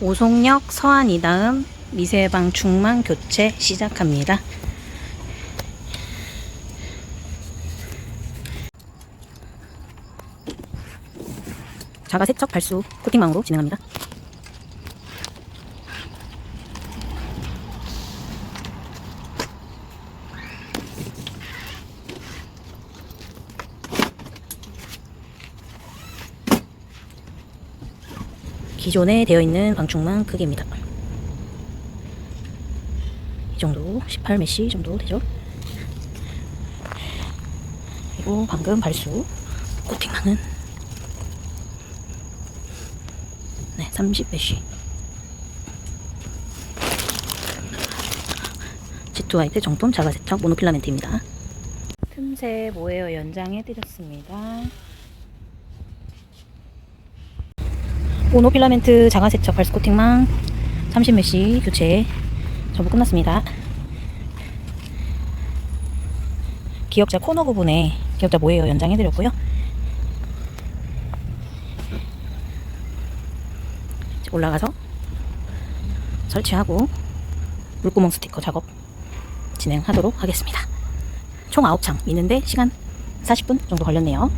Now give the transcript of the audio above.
오송역 서안 이다음 미세방 중망 교체 시작합니다. 자가 세척 발수 코팅망으로 진행합니다. 기존에 되어 있는 방충망 크기입니다. 이 정도 18메시 정도 되죠. 그리고 방금 발수 코팅망은 네 30메시 G2 화이트 정품 자가세척 모노필라멘트입니다. 틈새 모헤어 연장해 드렸습니다. 모노필라멘트 자가세척 발수 코팅망 30메시 교체 전부 끝났습니다. 기역자 코너 부분에 기역자 모헤어 연장해드렸고요. 올라가서 설치하고 물구멍 스티커 작업 진행하도록 하겠습니다. 총 9창 미는데 시간 40분 정도 걸렸네요.